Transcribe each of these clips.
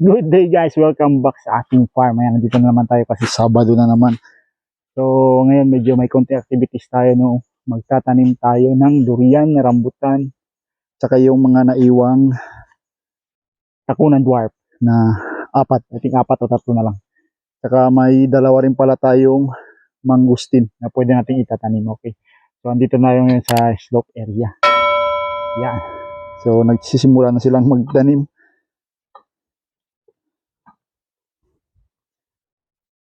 Good day guys, welcome back sa ating farm. Ayan, nandito na naman tayo kasi Sabado na naman. So ngayon medyo may konti activities tayo no. Magtatanim tayo ng durian, rambutan, tsaka yung mga naiwang takunan dwarf na apat. I think apat o tatlo na lang. Tsaka may dalawa rin pala tayong mangustin na pwede natin itatanim. Okay. So andito na yung sa slope area. Yan. So nagsisimula na silang magtanim.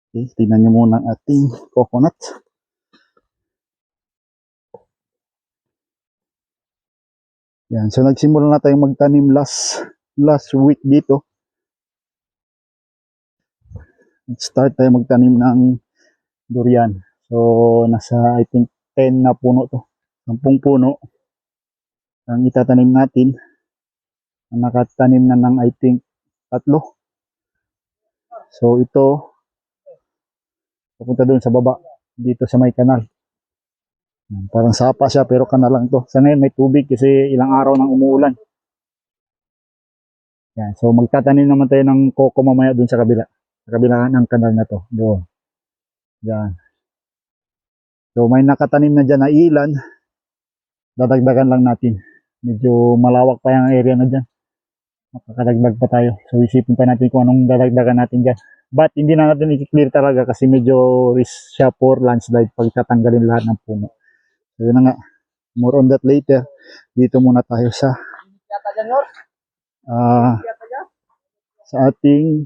Okay, tingnan nyo muna ang ating coconut. Yan, so nagsimula na tayong magtanim last last week dito. Start tayo magtanim ng durian. So nasa I think 10 na puno to. 10 puno ang itatanim natin. Ang nakatanim na ng I think tatlo. So ito papunta doon sa baba dito sa may kanal. Parang sapa siya pero kanal lang to. Sa ngayon may tubig kasi ilang araw nang umuulan. Yan, so magtatanim naman tayo ng coco mamaya doon sa kabila. Sa kabila ng kanal na to. Doon. Yan. So may nakatanim na dyan na ilan. Dadagdagan lang natin. Medyo malawak pa yung area na dyan. Makakadagdag pa tayo. So isipin pa natin kung anong dadagdagan natin dyan. But hindi na natin i-clear talaga kasi medyo risk siya for landslide pag tatanggalin lahat ng puno. So yun na nga. More on that later. Dito muna tayo sa ah sa ating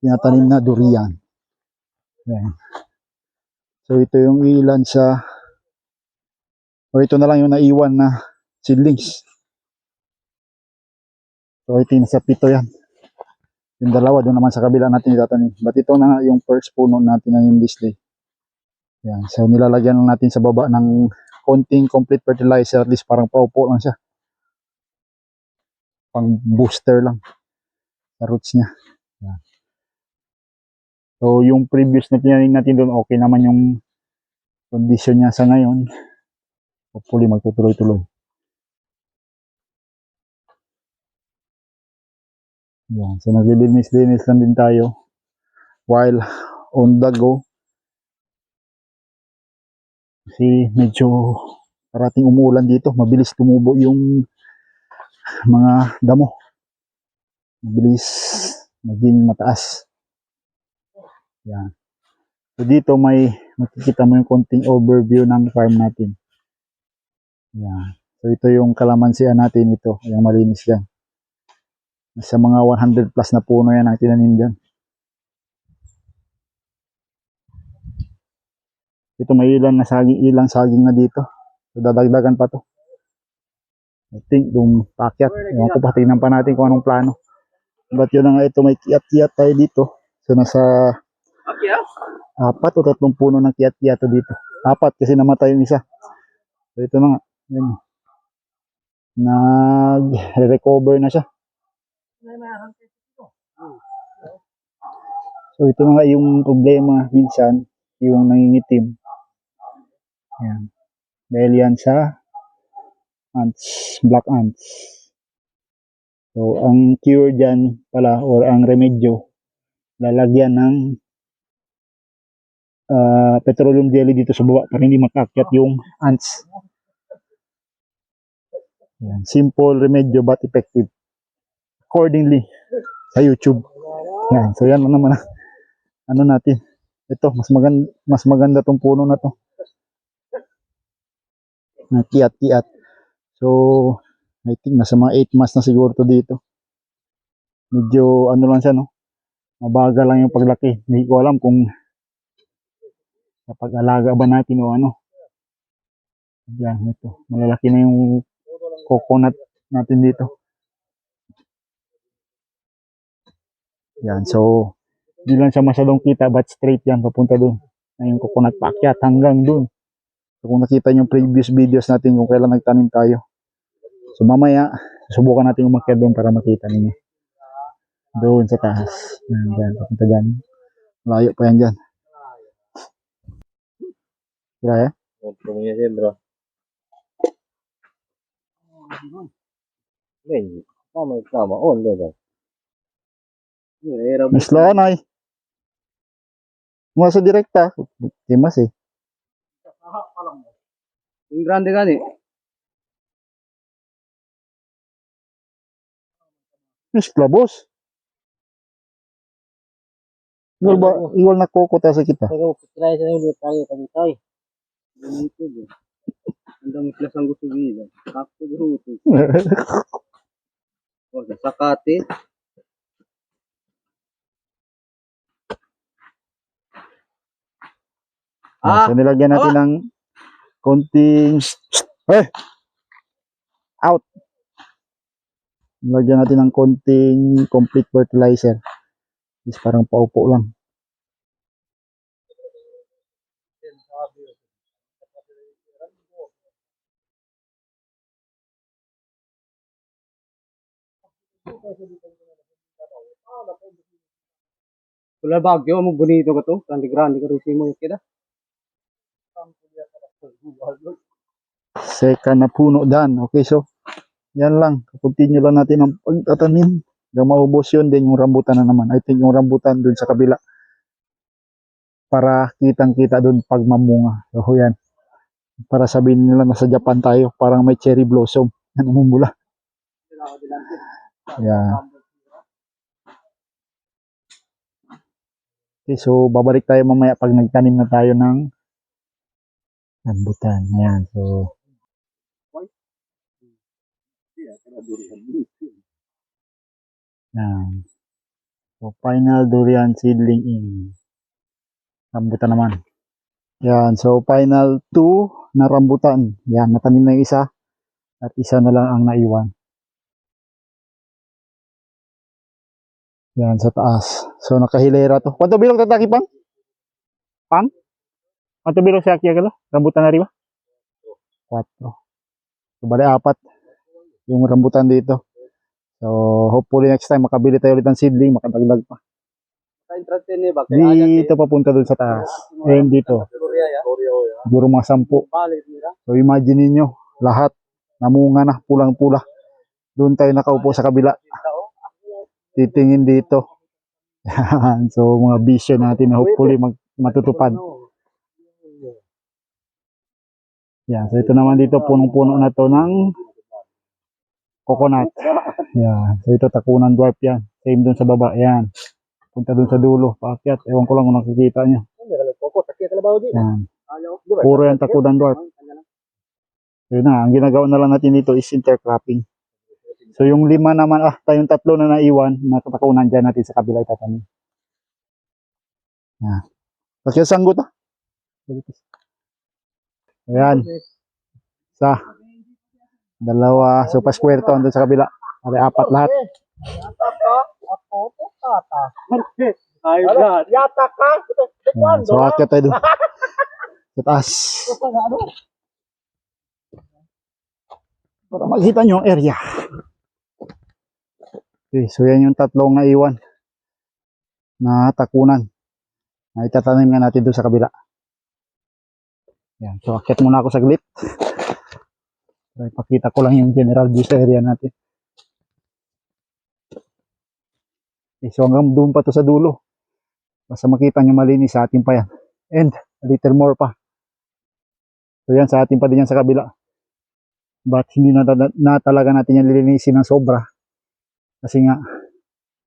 tinatanim na durian. Yan. So ito yung ilan sa o ito na lang yung naiwan na seedlings. So ito yung nasa pito yan. Yung dalawa doon naman sa kabila natin itatanim. But ito na yung first puno natin na yung display. Yan. So nilalagyan lang natin sa baba ng konting complete fertilizer. At least parang paupo lang siya. Pang booster lang. Sa roots niya. Yan. So yung previous na tinanim natin doon okay naman yung condition niya sa ngayon. Hopefully magtutuloy-tuloy. Yan. So naglilinis-linis lang din tayo while on the go. Kasi medyo parating umuulan dito. Mabilis tumubo yung mga damo. Mabilis maging mataas. Yan. So dito may makikita mo yung konting overview ng farm natin. Yan. So ito yung kalamansian natin ito. Yung malinis yan. Nasa mga 100 plus na puno yan ang tinanim dyan. Ito may ilan na saging, ilang saging na dito. So dadagdagan pa to. I think yung pakyat. Ewan ko pa, tingnan natin kung anong plano. But yun na nga ito, may kiyat-kiyat tayo dito. So nasa apat o tatlong puno ng kiyat-kiyat dito. Apat kasi namatay yung isa. So ito na nga. Nag-recover na siya. So ito nga yung problema minsan, yung nangingitim. Yan. Dahil yan sa ants, black ants. So ang cure dyan pala or ang remedyo, lalagyan ng ah, petroleum jelly dito sa baba para hindi makakyat yung ants. Yan. Simple remedyo but effective. Accordingly sa YouTube. Yan. So yan lang naman ang ano natin. Ito, mas maganda, mas maganda tong puno na to. Na kiat-kiat. So, I think nasa mga 8 months na siguro to dito. Medyo ano lang siya, no? Mabagal lang yung paglaki. Hindi ko alam kung kapag alaga ba natin o ano. Yan, ito. Malalaki na yung coconut natin dito. Yan, so, hindi lang siya masyadong kita but straight yan papunta doon. Na yung coconut paakyat hanggang doon. So, kung nakita yung previous videos natin kung kailan nagtanim tayo. So, mamaya, susubukan natin umakyat doon para makita ninyo. Doon sa taas. Yan, dyan, papunta dyan. Layo pa yan dyan. Kaya, niya siya, bro. May, tama, tama. On, diba? Mas lanay. Mga sa direkta. Timas eh. Yung grande gani. Mas klabos. Iwal ba, iwal na koko ta sa kita. Taga kilay sa ulo tayo kami tayo. Ang dami plus ang gusto nila. Sakto grupo. O, sa sakate. Ah, so nilagyan natin ng konting eh out. Nilagyan natin ng konting complete fertilizer. Is parang paupo lang. Wala bagyo mo bonito ka to. Grande grande ka rin mo yung kita. Second na puno dan. Okay, so yan lang. Continue lang natin ang pagtatanim. Hanggang maubos yun din yung rambutan na naman. I think yung rambutan dun sa kabila. Para kitang-kita dun pag mamunga. So yan. Para sabihin nila nasa Japan tayo. Parang may cherry blossom. na namumula. Yeah. Okay, so babalik tayo mamaya pag nagtanim na tayo ng rambutan. Ayan, so Yan. So, final durian seedling in. Rambutan naman. Yan. So, final 2 na rambutan. Yan. Natanim na yung isa. At isa na lang ang naiwan. Yan. Sa taas. So, nakahilera to. Kwanto bilog tataki pang? Pang? Kwanto bilog sa akya kala? Rambutan na rin ba? 4. So, bali apat. Yung rambutan dito. So, hopefully next time makabili tayo ulit ng seedling, makadagdag pa. Dito papunta dun sa taas. Ayun dito. Siguro mga sampu. So, imagine niyo lahat namunga na, pulang-pula. Doon tayo nakaupo sa kabila. Titingin dito. So, mga vision natin na hopefully mag, matutupad. Yan. So, ito naman dito, punong-puno na to ng coconut. Yan. So, ito takunan dwarf yan. Same doon sa baba. Yan. Punta doon sa dulo. Paakyat. Ewan ko lang kung nakikita nyo. Yan. Puro yan takunan dwarf. Yun na, ang ginagawa na lang natin dito is intercropping. So yung lima naman, ah, tayong tatlo na naiwan, nakatakunan dyan natin sa kabila itatanim. Yan. Kasi sanggot ah. Ayan. Isa. Dalawa. So paskwerte andun sa kabila. Ari apat lahat. Ay, lahat. Yata ka. Ayan. So akyat tayo dun. Sa taas. Para makita nyo ang area. Okay, so yan yung tatlong naiwan na takunan na itatanim nga natin doon sa kabila. Yan, so akyat muna ako saglit. Para ipakita ko lang yung general view sa area natin. Okay, so hanggang doon pa to sa dulo. Basta makita nyo malinis sa atin pa yan. And a little more pa. So yan sa atin pa din yan sa kabila. But hindi na, na talaga natin yan lilinisin ng sobra. Kasi nga,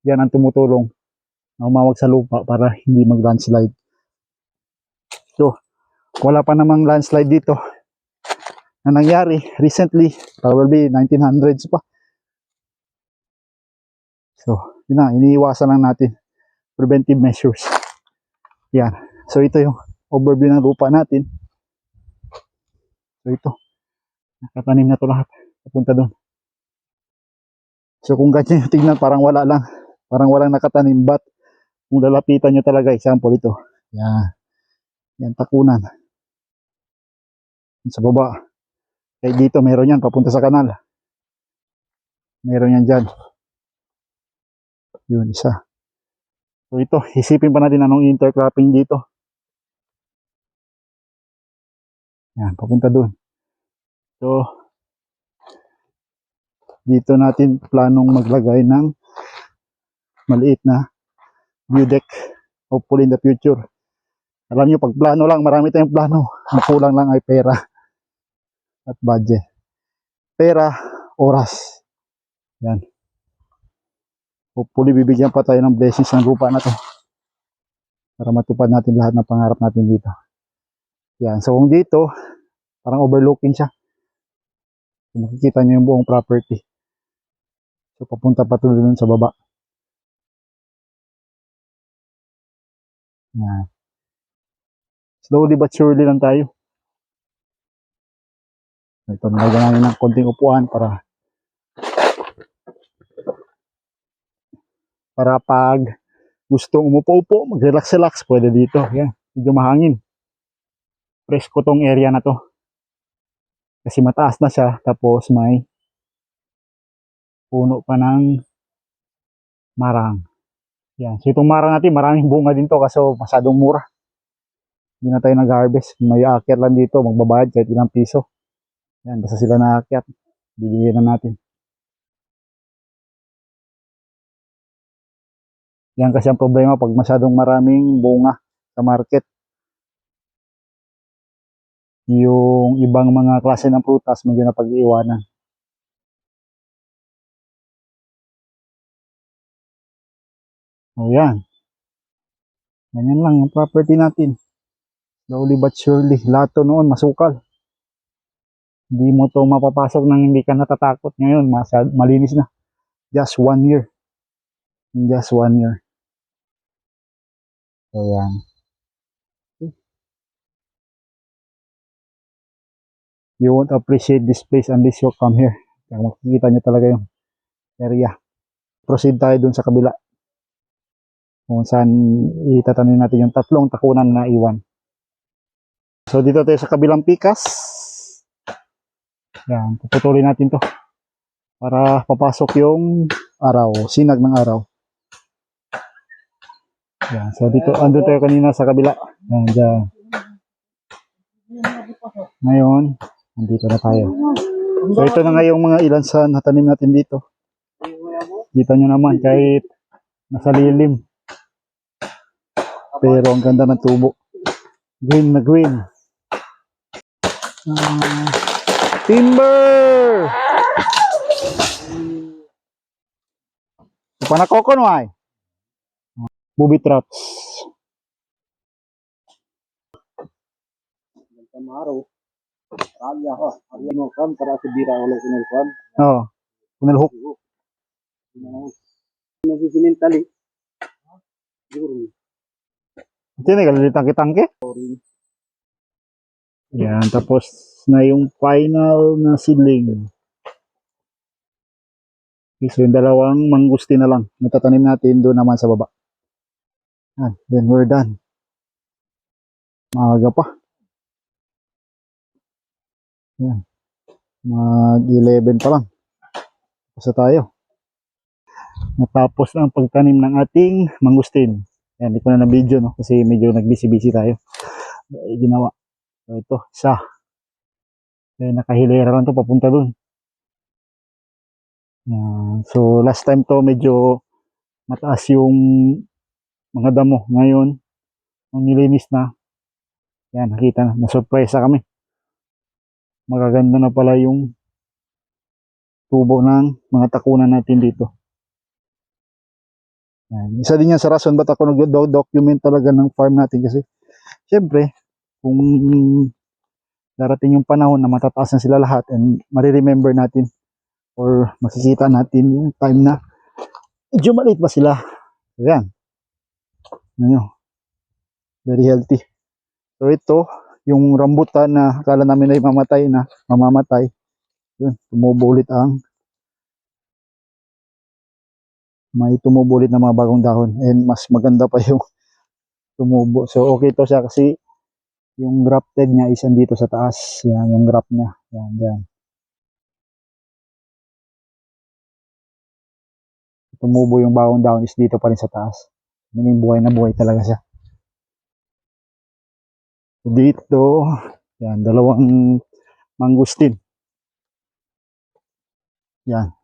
yan ang tumutulong na umawag sa lupa para hindi mag-landslide. So, wala pa namang landslide dito na nangyari recently, probably 1900s pa. So, yun na, iniiwasan lang natin preventive measures. Yan. So, ito yung overview ng lupa natin. So, ito. Nakatanim na to lahat. Papunta doon. So, kung ganyan yung tignan, parang wala lang. Parang walang nakatanim. But, kung lalapitan nyo talaga, example ito. Yan. Yan, takunan. Sa baba. Kaya dito, meron yan, papunta sa kanal. Meron yan dyan. Yun, isa. So, ito, isipin pa natin anong intercropping dito. Yan, papunta doon. So, dito natin planong maglagay ng maliit na view deck. Hopefully in the future. Alam nyo, pag plano lang, marami tayong plano. Ang kulang lang ay pera at budget. Pera, oras. Yan. Hopefully, bibigyan pa tayo ng blessings ng lupa na to. Para matupad natin lahat ng pangarap natin dito. Yan. So, kung dito, parang overlooking siya. So, makikita nyo yung buong property. So, papunta pa tuloy dun sa baba. Yan. Slowly but surely lang tayo. Ito, nalagyan namin ng konting upuan para para pag gusto umupo-upo, mag-relax-relax, pwede dito. Yan, medyo mahangin. Presko tong area na to. Kasi mataas na siya, tapos may puno pa ng marang. Yan. So itong marang natin, maraming bunga din to kasi masyadong mura. Hindi na tayo nag-harvest. May aakyat lang dito, magbabayad kahit ilang piso. Yan, basta sila naakyat. Bibigyan na natin. Yan kasi ang problema pag masyadong maraming bunga sa market. Yung ibang mga klase ng prutas, medyo na pag-iiwanan. O yan. Ganyan lang yung property natin. Slowly but surely. Lahat noon masukal. Hindi mo to mapapasok nang hindi ka natatakot. Ngayon, masyad, malinis na. Just one year. In just one year. So yan. You won't appreciate this place unless you come here. Kaya makikita nyo talaga yung area. Proceed tayo dun sa kabila kung saan itatanim natin yung tatlong takunan na iwan. So dito tayo sa kabilang pikas. Yan, puputulin natin to para papasok yung araw, sinag ng araw. Yan, so dito, ando tayo kanina sa kabila. Yan, dyan. Ngayon, andito na tayo. So ito na nga yung mga ilan sa natanim natin dito. Kita nyo naman, kahit nasa lilim. Pero ang ganda ng tubo. Green na green. Ah, timber! Ito na koko no ay. Booby traps. Tamaro. Ralya ko. Ari mo kan para sa bira ulo kunul kan. Oh. Kunal hook. Nagsisinintali. Siguro. Ito na kalalitang-kitangke. Yan, tapos na yung final na seedling. Okay, so yung dalawang mangustin na lang. Natatanim natin doon naman sa baba. Yan, then we're done. Maaga pa. Yan. Mag 11 pa lang. Basta tayo. Natapos na ang pagtanim ng ating mangustin. Yan, hindi ko na na-video, no? Kasi medyo nag-busy-busy tayo. Ay, ginawa. So, ito, isa. Kaya nakahilera lang to papunta dun. Yan. So, last time to medyo mataas yung mga damo. Ngayon, nung nilinis na, yan, nakita na, nasurpresa kami. Magaganda na pala yung tubo ng mga takunan natin dito. Yan. Isa din yan sa rason ba't ako nag-document talaga ng farm natin kasi syempre, kung darating yung panahon na matataas na sila lahat and mariremember natin or makikita natin yung time na medyo maliit pa sila. Ayan. Ano Very healthy. So ito, yung rambutan na akala namin ay mamatay na, mamamatay. Yun, tumubo ulit ang may tumubo ulit na mga bagong dahon and mas maganda pa yung tumubo. So okay to siya kasi yung grafted niya is dito sa taas. Yan, yung graft niya. Yan, yan. Tumubo yung bagong dahon is dito pa rin sa taas. Meaning buhay na buhay talaga siya. Dito, yan, dalawang mangustin. Yan.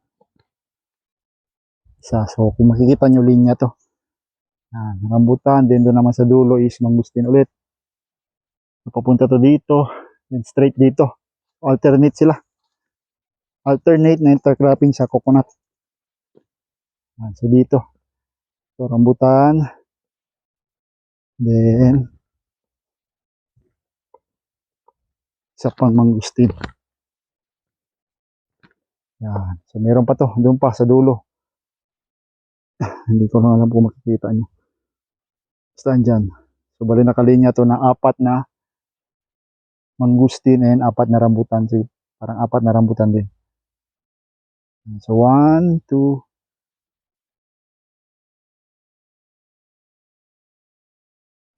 Isa. So, kung makikita nyo linya to. Yan, rambutan. Then doon naman sa dulo is mangustin ulit. So, papunta to dito. Then straight dito. Alternate sila. Alternate na intercropping sa coconut. Yan, so dito. So rambutan. Then isa pang mangustin. Yan. So meron pa to. Doon pa sa dulo. Hindi ko lang alam kung makikita nyo. Basta andyan. So bali nakalinya to na apat na mangustin and apat na rambutan. So, parang apat na rambutan din. So one, two,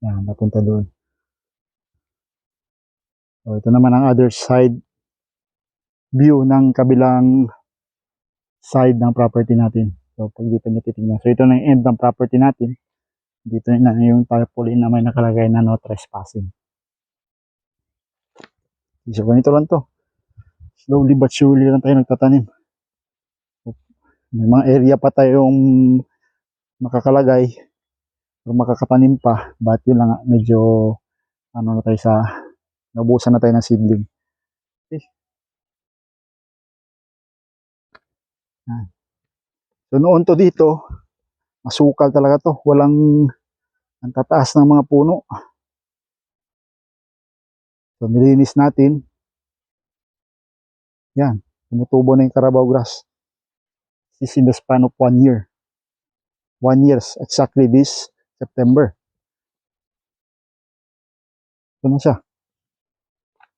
yan, napunta doon. So ito naman ang other side view ng kabilang side ng property natin. So pag dito nyo titignan. So ito na yung end ng property natin. Dito na yung tarpaulin na may nakalagay na no trespassing. So ganito lang to. Slowly but surely lang tayo nagtatanim. May mga area pa tayong makakalagay o makakatanim pa. But yun lang medyo ano na tayo sa nabusan na tayo ng seedling. Okay. So noon to dito, masukal talaga to. Walang ang tataas ng mga puno. So nilinis natin. Yan, tumutubo na yung Carabao grass. This is in the span of one year. One years, exactly this September. Ito na siya.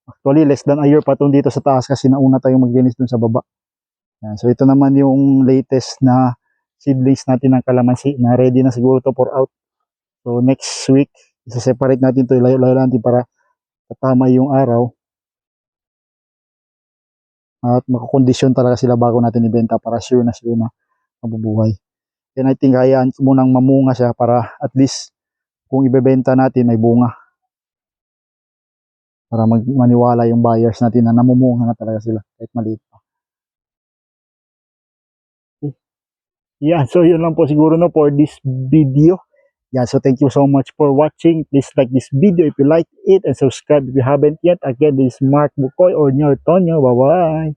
Actually, less than a year pa itong dito sa taas kasi nauna tayong maglinis dun sa baba. Yan. So ito naman yung latest na seedlings natin ng kalamansi na ready na siguro to for out. So next week, isa-separate natin to, ilayo-layo natin para tatama yung araw. At makakondisyon talaga sila bago natin ibenta para sure na sure na mabubuhay. And I think hayaan munang mamunga siya para at least kung ibebenta natin may bunga. Para mag maniwala yung buyers natin na namumunga na talaga sila kahit maliit pa. Okay. Yeah, so yun lang po siguro no for this video. Yeah, so thank you so much for watching. Please like this video if you like it and subscribe if you haven't yet. Again, this is Mark Bukoy or Nyor Tonyo. Bye-bye.